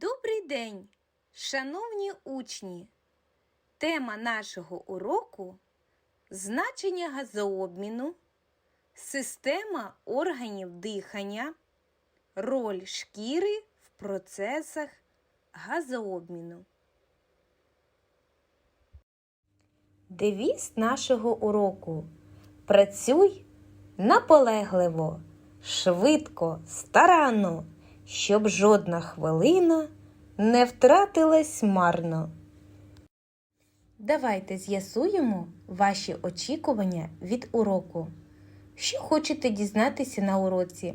Добрий день, шановні учні! Тема нашого уроку значення газообміну, система органів дихання, роль шкіри в процесах газообміну. Девіз нашого уроку Працюй наполегливо, швидко, старанно, щоб жодна хвилина не втратилась марно. Давайте з'ясуємо ваші очікування від уроку. Що хочете дізнатися на уроці,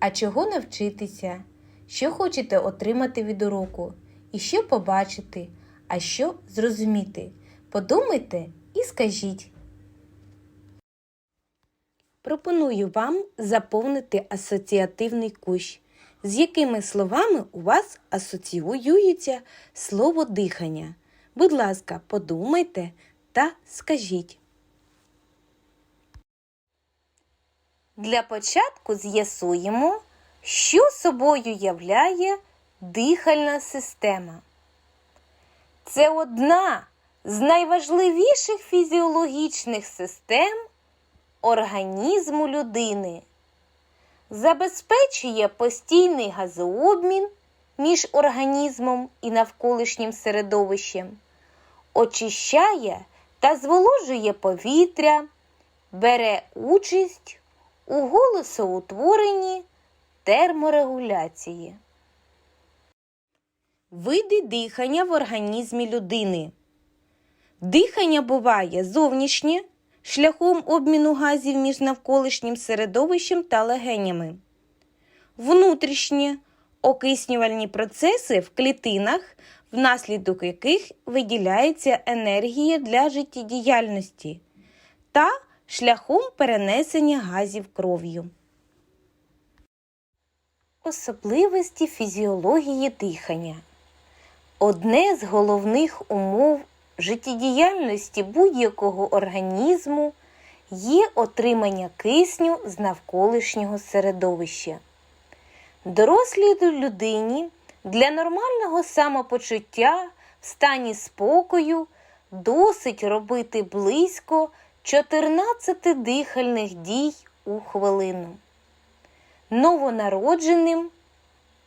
а чого навчитися, що хочете отримати від уроку, і що побачити, а що зрозуміти. Подумайте і скажіть. Пропоную вам заповнити асоціативний кущ, з якими словами у вас асоціюється слово дихання. Будь ласка, подумайте та скажіть. Для початку з'ясуємо, що собою являє дихальна система. Це одна з найважливіших фізіологічних систем організму людини. Забезпечує постійний газообмін між організмом і навколишнім середовищем, очищає та зволожує повітря, бере участь у голосоутворенні терморегуляції. Види дихання в організмі людини. Дихання буває зовнішнє шляхом обміну газів між навколишнім середовищем та легенями. Внутрішнє окиснювальні процеси в клітинах, внаслідок яких виділяється енергія для життєдіяльності та шляхом перенесення газів кров'ю. Особливості фізіології дихання. Одне з головних умов життєдіяльності будь-якого організму є отримання кисню з навколишнього середовища. Дорослій людині для нормального самопочуття в стані спокою досить робити близько 14 дихальних дій у хвилину. Новонародженим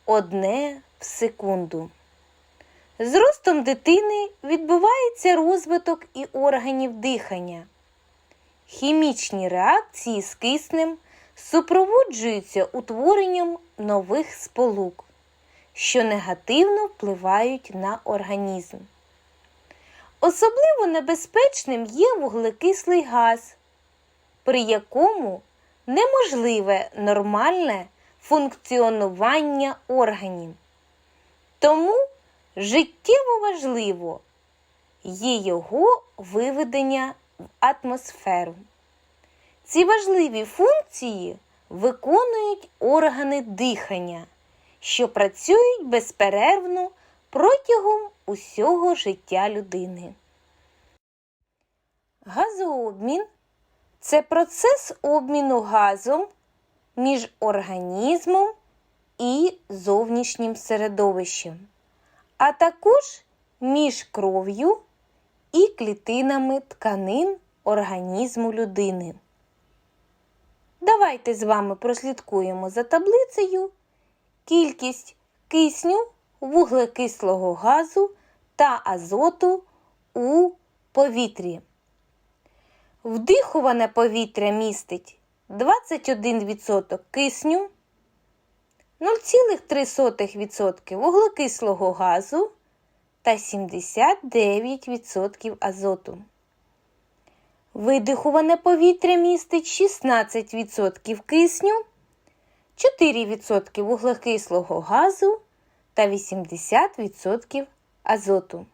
одне в секунду. З ростом дитини відбувається розвиток і органів дихання. Хімічні реакції з киснем супроводжуються утворенням нових сполук, що негативно впливають на організм. Особливо небезпечним є вуглекислий газ, при якому неможливе нормальне функціонування органів. Тому життєво важливо є його виведення в атмосферу. Ці важливі функції виконують органи дихання, що працюють безперервно протягом усього життя людини. Газообмін це процес обміну газом між організмом і зовнішнім середовищем а також між кров'ю і клітинами тканин організму людини. Давайте з вами прослідкуємо за таблицею кількість кисню, вуглекислого газу та азоту у повітрі. Вдихуване повітря містить 21% кисню. 0,3% вуглекислого газу та 79% азоту. Видихуване повітря містить 16% кисню, 4% вуглекислого газу та 80% азоту.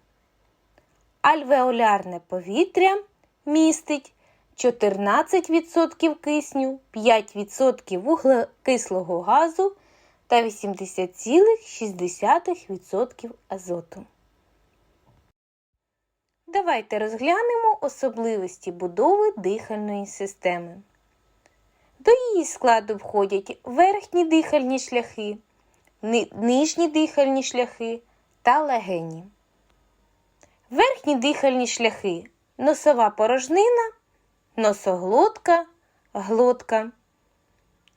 Альвеолярне повітря містить 14% кисню, 5% вуглекислого газу та 80,6% азоту. Давайте розглянемо особливості будови дихальної системи. До її складу входять верхні дихальні шляхи, нижні дихальні шляхи та легені. Верхні дихальні шляхи носова порожнина, носоглотка, глотка.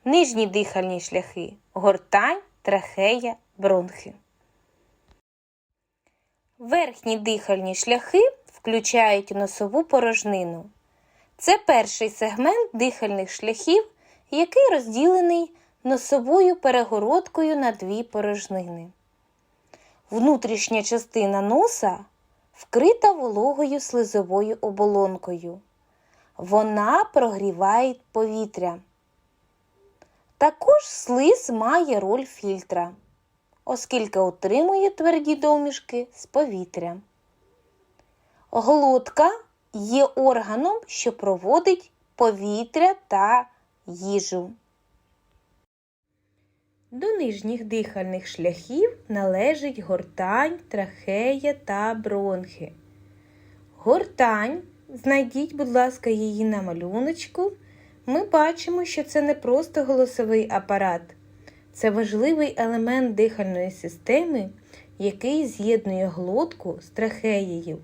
Нижні дихальні шляхи гортань, трахея, бронхи. Верхні дихальні шляхи включають носову порожнину. Це перший сегмент дихальних шляхів, який розділений носовою перегородкою на дві порожнини. Внутрішня частина носа вкрита вологою слизовою оболонкою. Вона прогріває повітря. Також слиз має роль фільтра, оскільки отримує тверді домішки з повітря. Глотка є органом, що проводить повітря та їжу. До нижніх дихальних шляхів належить гортань, трахея та бронхи. Гортань, знайдіть, будь ласка, її на малюночку. Ми бачимо, що це не просто голосовий апарат, це важливий елемент дихальної системи, який з'єднує глотку з трахеєю.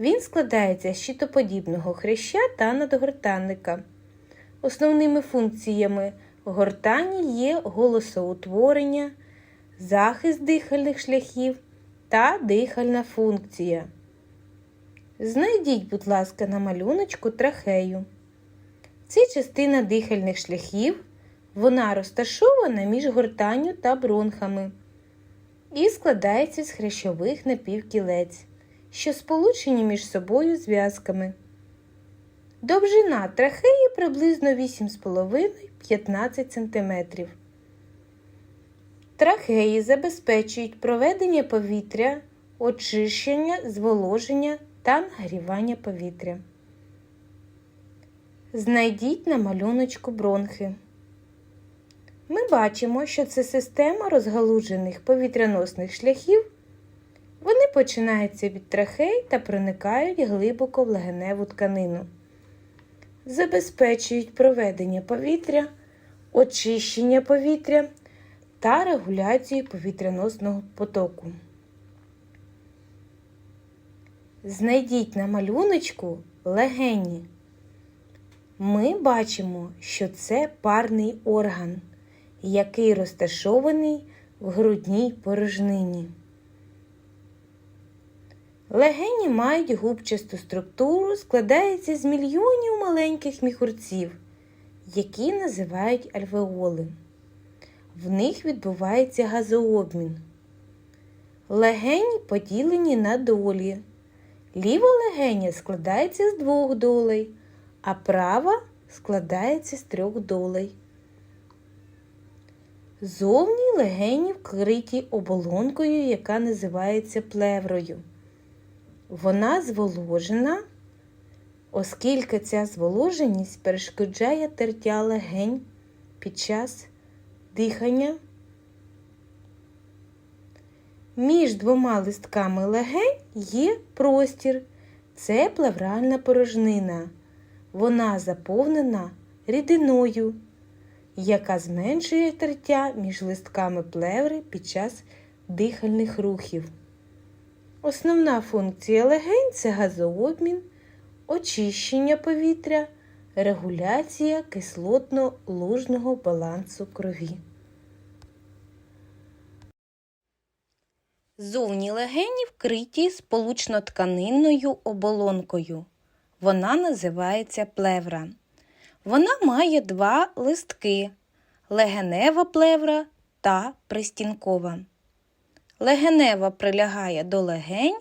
Він складається з щитоподібного хряща та надгортанника. Основними функціями гортані є голосоутворення, захист дихальних шляхів та дихальна функція. Знайдіть, будь ласка, на малюночку трахею. Це частина дихальних шляхів, вона розташована між гортанню та бронхами і складається з хрящових напівкілець, що сполучені між собою зв'язками. Довжина трахеї приблизно 8,5-15 см. Трахеї забезпечують проведення повітря, очищення, зволоження та нагрівання повітря. Знайдіть на малюночку бронхи. Ми бачимо, що це система розгалуджених повітряносних шляхів. Вони починаються від трахей та проникають глибоко в легеневу тканину. Забезпечують проведення повітря, очищення повітря та регуляцію повітряносного потоку. Знайдіть на малюночку легені. Ми бачимо, що це парний орган, який розташований в грудній порожнині. Легені мають губчасту структуру, складається з мільйонів маленьких міхурців, які називають альвеоли. В них відбувається газообмін. Легені поділені на долі. Ліва легеня складається з двох долей, а права складається з трьох долей. Зовні легені вкриті оболонкою, яка називається плеврою. Вона зволожена, оскільки ця зволоженість перешкоджає тертя легень під час дихання. Між двома листками легень є простір. Це плевральна порожнина. Вона заповнена рідиною, яка зменшує тертя між листками плеври під час дихальних рухів. Основна функція легень це газообмін, очищення повітря, регуляція кислотно-лужного балансу крові. Зовні легені вкриті сполучно-тканинною оболонкою. Вона називається плевра. Вона має два листки легенева плевра та пристінкова. Легенева прилягає до легень,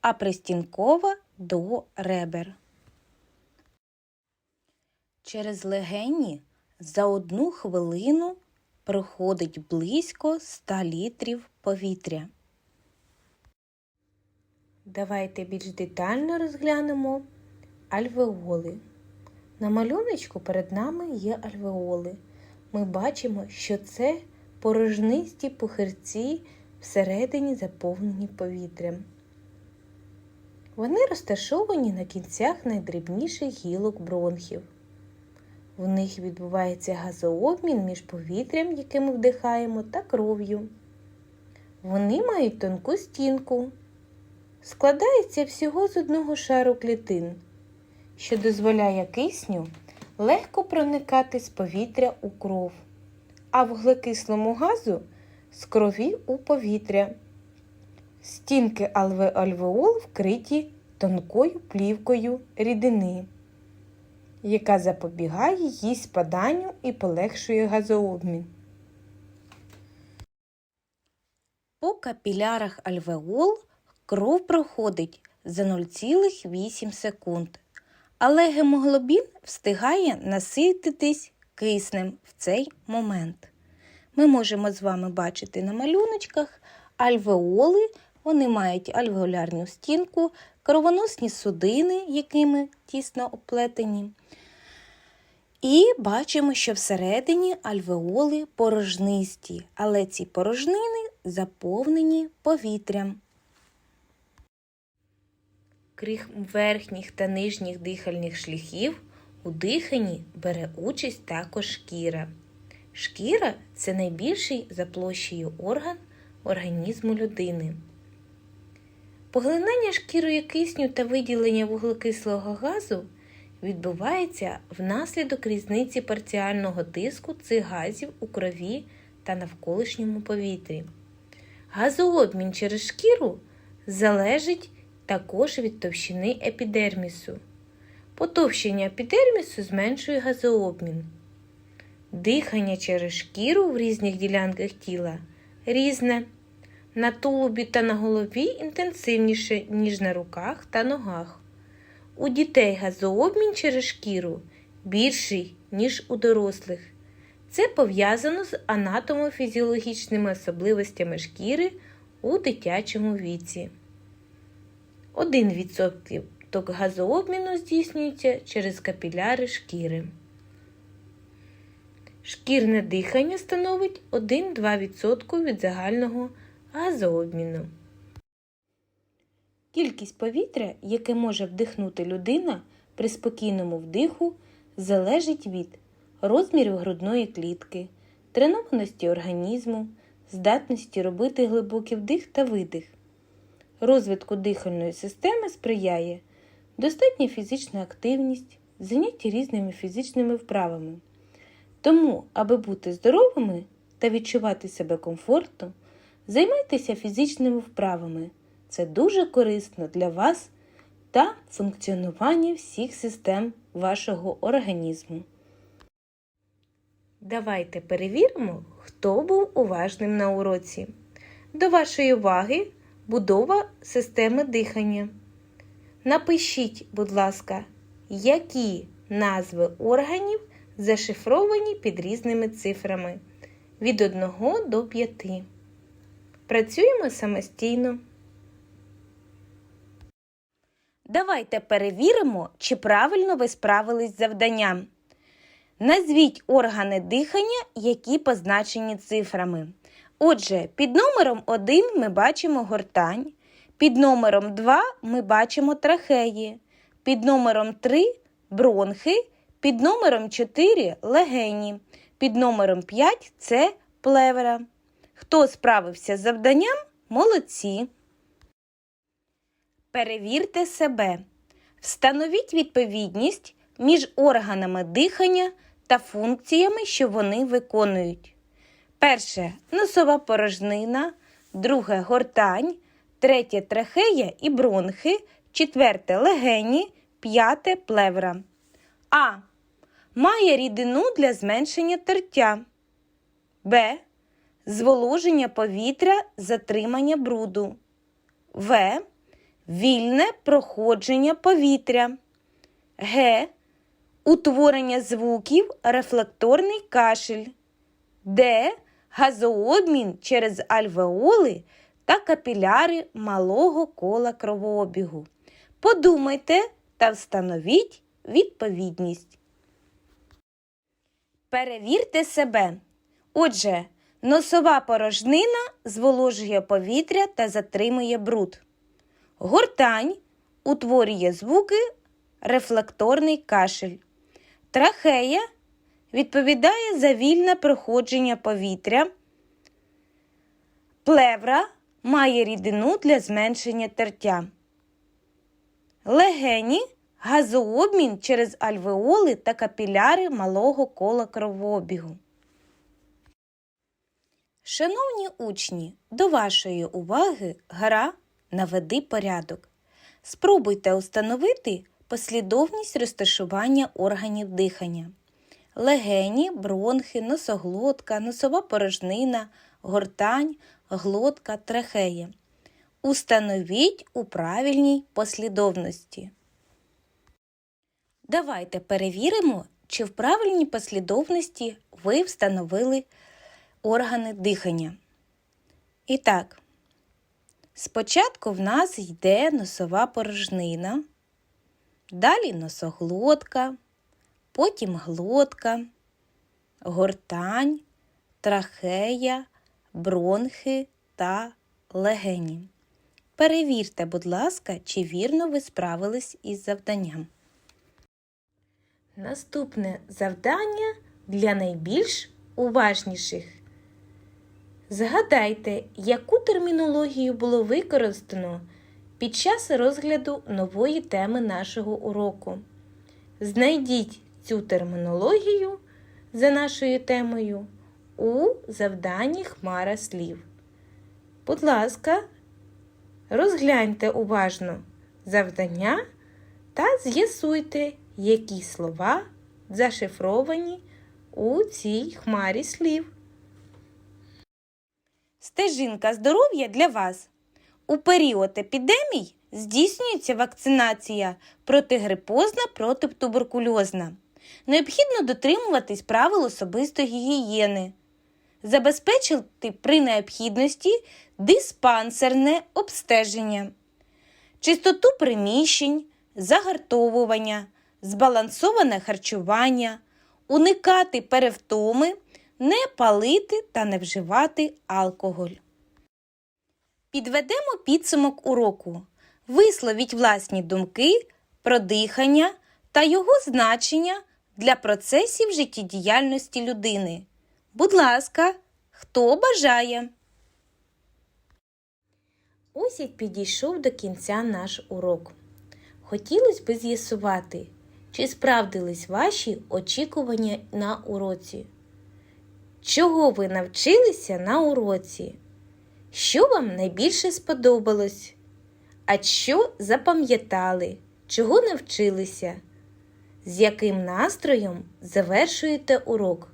а пристінкова до ребер. Через легені за одну хвилину проходить близько 100 літрів повітря. Давайте більш детально розглянемо альвеоли. На малюночку перед нами є альвеоли. Ми бачимо, що це порожнисті пухирці всередині заповнені повітрям. Вони розташовані на кінцях найдрібніших гілок бронхів. В них відбувається газообмін між повітрям, яке ми вдихаємо, та кров'ю. Вони мають тонку стінку. Складається всього з одного шару клітин, що дозволяє кисню легко проникати з повітря у кров, а вуглекислому газу з крові у повітря. Стінки альвеол вкриті тонкою плівкою рідини, яка запобігає її спаданню і полегшує газообмін. По капілярах альвеол кров проходить за 0,8 секунд, але гемоглобін встигає насититись киснем в цей момент. Ми можемо з вами бачити на малюночках альвеоли, вони мають альвеолярну стінку, кровоносні судини, якими тісно оплетені. І бачимо, що всередині альвеоли порожнисті, але ці порожнини заповнені повітрям. Крім верхніх та нижніх дихальних шляхів у диханні бере участь також шкіра. Шкіра це найбільший за площею орган організму людини. Поглинання шкірою кисню та виділення вуглекислого газу відбувається внаслідок різниці парціального тиску цих газів у крові та навколишньому повітрі. Газообмін через шкіру залежить також від товщини епідермісу. Потовщення епідермісу зменшує газообмін. Дихання через шкіру в різних ділянках тіла різне. На тулубі та на голові інтенсивніше, ніж на руках та ногах. У дітей газообмін через шкіру більший, ніж у дорослих. Це пов'язано з анатомофізіологічними особливостями шкіри у дитячому віці. 1% газообміну здійснюється через капіляри шкіри. Шкірне дихання становить 1-2% від загального газообміну. Кількість повітря, яке може вдихнути людина при спокійному вдиху, залежить від розмірів грудної клітки, тренованості організму, здатності робити глибокий вдих та видих. Розвитку дихальної системи сприяє достатня фізична активність, заняття різними фізичними вправами. Тому, аби бути здоровими та відчувати себе комфортно, займайтеся фізичними вправами. Це дуже корисно для вас та функціонування всіх систем вашого організму. Давайте перевіримо, хто був уважним на уроці. До вашої уваги будова системи дихання. Напишіть, будь ласка, які назви органів зашифровані під різними цифрами від 1 до 5. Працюємо самостійно. Давайте перевіримо, чи правильно ви справились з завданням. Назвіть органи дихання, які позначені цифрами. Отже, під номером 1 ми бачимо гортань, під номером 2 ми бачимо трахеї, під номером 3 бронхи, під номером 4 легені, під номером 5 це плевра. Хто справився з завданням? Молодці. Перевірте себе. Встановіть відповідність між органами дихання та функціями, що вони виконують. Перше носова порожнина, друге гортань, третє трахея і бронхи, четверте легені, п'яте плевра. А. Має рідину для зменшення тертя. Б. Зволоження повітря, затримання бруду. В. Вільне проходження повітря. Г. Утворення звуків, рефлекторний кашель. Д. Газообмін через альвеоли та капіляри малого кола кровообігу. Подумайте та встановіть відповідність. Перевірте себе. Отже, носова порожнина зволожує повітря та затримує бруд. Гортань утворює звуки, рефлекторний кашель. Трахея відповідає за вільне проходження повітря. Плевра має рідину для зменшення тертя. Легені газообмін через альвеоли та капіляри малого кола кровообігу. Шановні учні, до вашої уваги гра Наведи порядок. Спробуйте установити послідовність розташування органів дихання. Легені, бронхи, носоглотка, носова порожнина, гортань, глотка, трахея. Установіть у правильній послідовності. Давайте перевіримо, чи в правильній послідовності ви встановили органи дихання. І так, спочатку в нас йде носова порожнина, далі носоглотка, потім глотка, гортань, трахея, бронхи та легені. Перевірте, будь ласка, чи вірно ви справились із завданням. Наступне завдання для найбільш уважніших. Згадайте, яку термінологію було використано під час розгляду нової теми нашого уроку. Знайдіть цю термінологію за нашою темою у завданні Хмара слів. Будь ласка, розгляньте уважно завдання та з'ясуйте, які слова зашифровані у цій хмарі слів. Стежинка здоров'я для вас. У період епідемій здійснюється вакцинація протигрипозна, протитуберкульозна. Необхідно дотримуватись правил особистої гігієни, забезпечити при необхідності диспансерне обстеження, чистоту приміщень, загартовування, збалансоване харчування, уникати перевтоми, не палити та не вживати алкоголь. Підведемо підсумок уроку. Висловіть власні думки про дихання та його значення для процесів життєдіяльності людини. Будь ласка, хто бажає? Ось як підійшов до кінця наш урок. Хотілося б з'ясувати, чи справдились ваші очікування на уроці. Чого ви навчилися на уроці? Що вам найбільше сподобалось? А що запам'ятали? Чого навчилися? З яким настроєм завершуєте урок?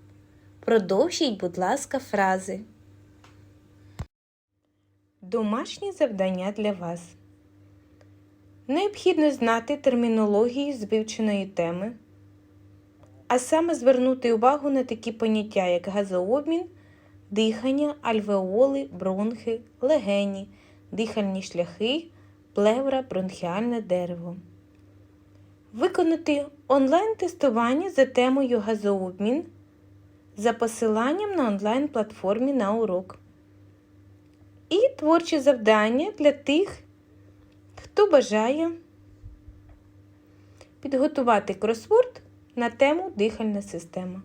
Продовжіть, будь ласка, фрази. Домашнє завдання для вас. Необхідно знати термінологію з вивченої теми, а саме звернути увагу на такі поняття, як газообмін, дихання, альвеоли, бронхи, легені, дихальні шляхи, плевра, бронхіальне дерево. Виконати онлайн-тестування за темою газообмін за посиланням на онлайн-платформі на урок. І творчі завдання для тих, хто бажає підготувати кросворд на тему дихальна система.